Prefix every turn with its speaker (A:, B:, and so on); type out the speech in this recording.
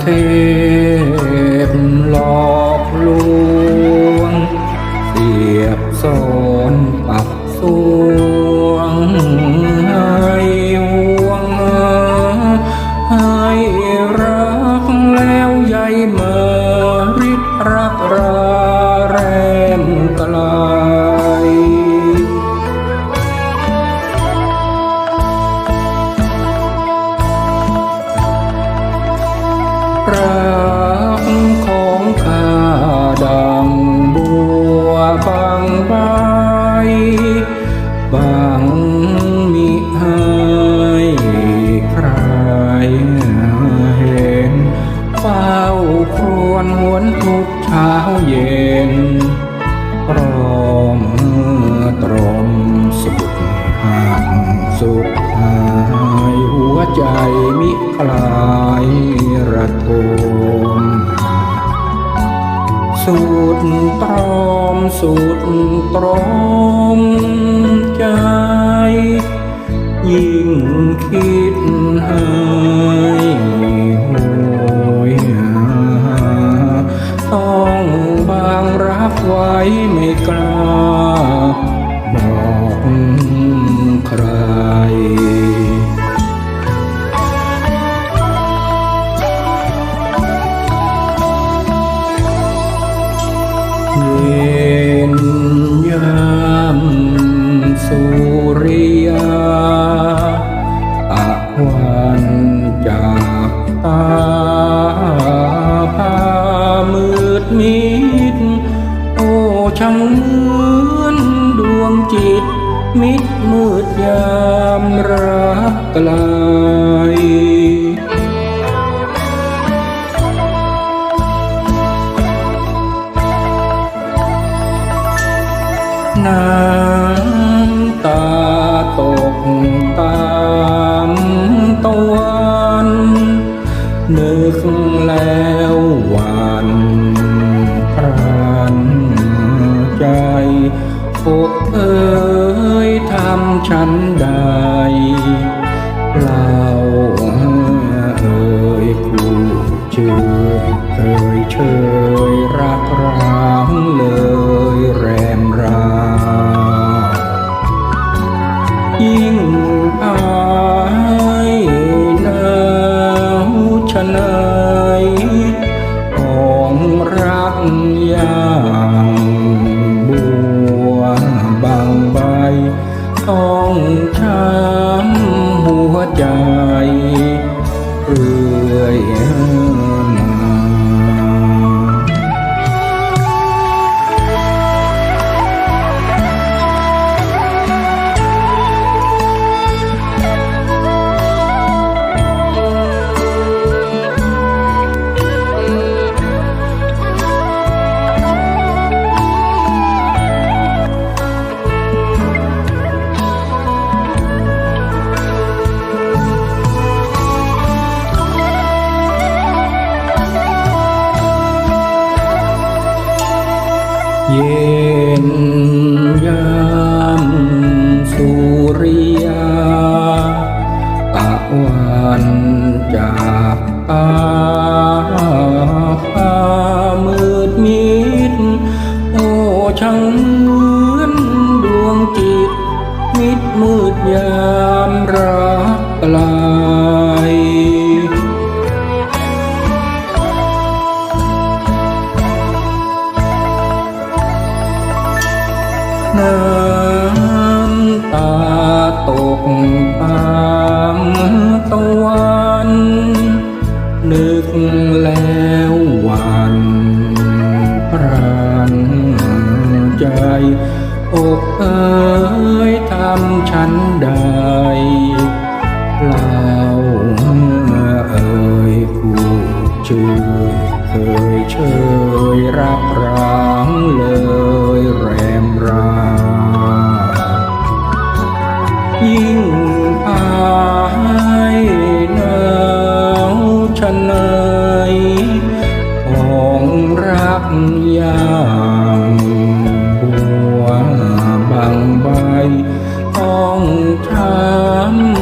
A: เทพหลอกลวง สุดหายหัวใจมิคลายระทมสุดตรอมสุดตรอมใจ ยิ่งคิด ช่างเหมือนดวงจิต มิดมืดยามรักไกล อกเอ้ยทำฉันใด เรื่อย เย็นยามสุริยาตะวันจากตาฟ้ามืดมิด โอ้ช่างเหมือนดวงจิต มิดมืดยามรัก น้ำตาตกตามตะวัน นึกแล้วหวันพรานใจ อกเอ้ยทำฉันใดเล่าเอ่ยคู่ชื่อเคยเชยรักร้า ต้องถาม